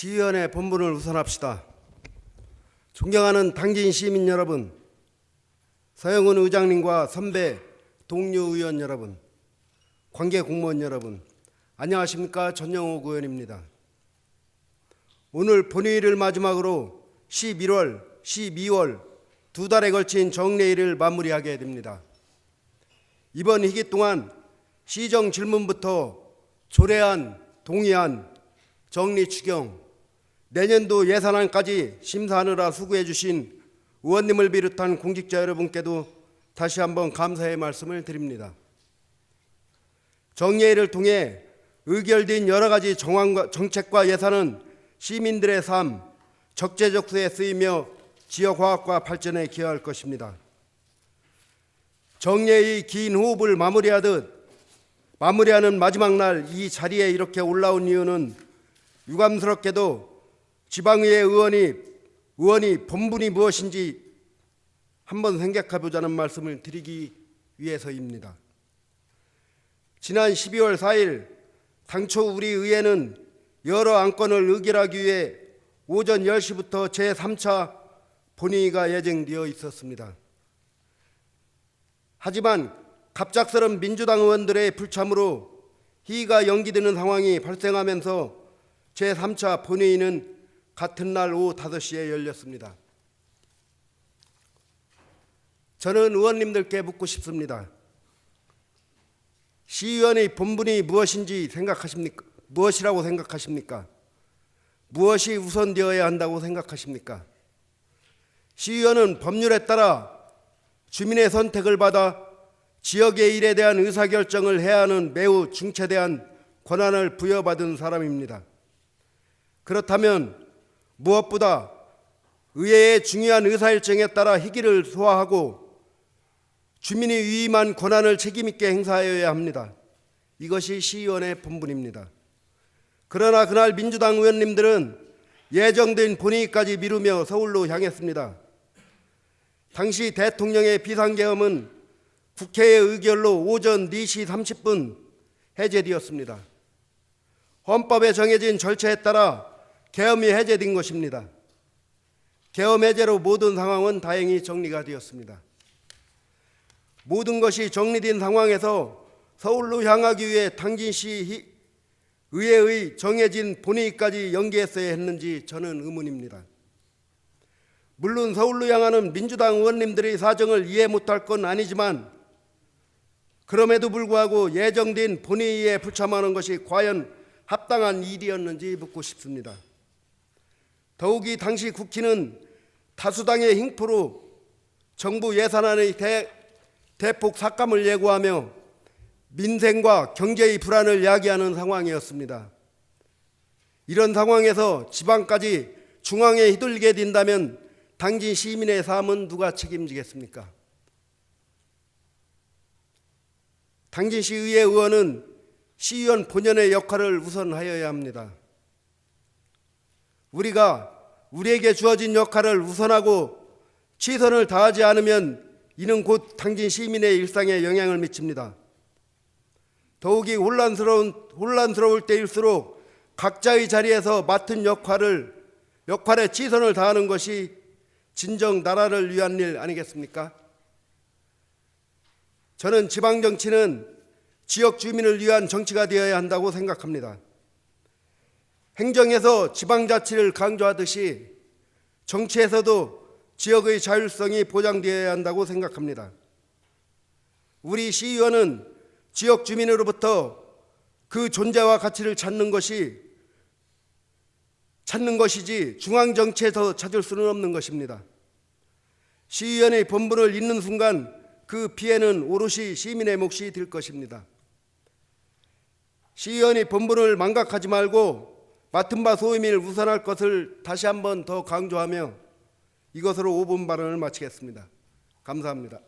시의원의 본분을 우선합시다. 존경하는 당진 시민 여러분, 서영훈 의장님과 선배 동료 의원 여러분, 관계 공무원 여러분, 안녕하십니까 전영옥 의원입니다. 오늘 본회의를 마지막으로 11월, 12월 두 달에 걸친 정례일을 마무리하게 됩니다. 이번 희기 동안 시정 질문부터 조례안, 동의안, 정리 추경, 내년도 예산안까지 심사하느라 수고해 주신 의원님을 비롯한 공직자 여러분께도 다시 한번 감사의 말씀을 드립니다. 정례회를 통해 의결된 여러 가지 정황과 정책과 예산은 시민들의 삶, 적재적소에 쓰이며 지역 화합과 발전에 기여할 것입니다. 정례의 긴 호흡을 마무리하듯 마무리하는 마지막 날 이 자리에 이렇게 올라온 이유는 유감스럽게도 지방의회 의원이 의원이 본분이 무엇인지 한번 생각해 보자는 말씀을 드리기 위해서입니다. 지난 12월 4일 당초 우리 의회는 여러 안건을 의결하기 위해 오전 10시부터 제3차 본회의가 예정되어 있었습니다. 하지만 갑작스런 민주당 의원들의 불참으로 회의가 연기되는 상황이 발생하면서 제3차 본회의는 같은 날 오후 5시에 열렸습니다. 저는 의원님들께 묻고 싶습니다. 시의원의 본분이 무엇인지 생각하십니까? 무엇이라고 생각하십니까? 무엇이 우선되어야 한다고 생각하십니까? 시의원은 법률에 따라 주민의 선택을 받아 지역의 일에 대한 의사결정을 해야 하는 매우 중체대한 권한을 부여받은 사람입니다. 그렇다면 무엇보다 의회의 중요한 의사일정에 따라 희기를 소화하고 주민이 위임한 권한을 책임있게 행사하여야 합니다. 이것이 시의원의 본분입니다. 그러나 그날 민주당 의원님들은 예정된 본회의까지 미루며 서울로 향했습니다. 당시 대통령의 비상계엄은 국회의 의결로 오전 4시 30분 해제되었습니다. 헌법에 정해진 절차에 따라 계엄이 해제된 것입니다. 계엄 해제로 모든 상황은 다행히 정리가 되었습니다. 모든 것이 정리된 상황에서 서울로 향하기 위해 당진시 의회의 정해진 본회의까지 연기했어야 했는지 저는 의문입니다. 물론 서울로 향하는 민주당 의원님들의 사정을 이해 못할 건 아니지만 그럼에도 불구하고 예정된 본회의에 불참하는 것이 과연 합당한 일이었는지 묻고 싶습니다. 더욱이 당시 국회는 다수당의 횡포로 정부 예산안의 대, 대폭 삭감을 예고하며 민생과 경제의 불안을 야기하는 상황이었습니다. 이런 상황에서 지방까지 중앙에 휘둘리게 된다면 당진 시민의 삶은 누가 책임지겠습니까? 당진시 의회 의원은 시의원 본연의 역할을 우선하여야 합니다. 우리가 우리에게 주어진 역할을 우선하고 최선을 다하지 않으면 이는 곧 당진 시민의 일상에 영향을 미칩니다. 더욱이 혼란스러운 혼란스러울 때일수록 각자의 자리에서 맡은 역할을 역할에 최선을 다하는 것이 진정 나라를 위한 일 아니겠습니까? 저는 지방 정치는 지역 주민을 위한 정치가 되어야 한다고 생각합니다. 행정에서 지방자치를 강조하듯이 정치에서도 지역의 자율성이 보장되어야 한다고 생각합니다. 우리 시의원은 지역 주민으로부터 그 존재와 가치를 찾는 것이 찾는 것이지 중앙 정치에서 찾을 수는 없는 것입니다. 시의원의 본분을 잇는 순간 그 피해는 오롯이 시민의 몫이 될 것입니다. 시의원이 본분을 망각하지 말고 맡은 바 소임을 우선할 것을 다시 한번 더 강조하며 이것으로 5분 발언을 마치겠습니다. 감사합니다.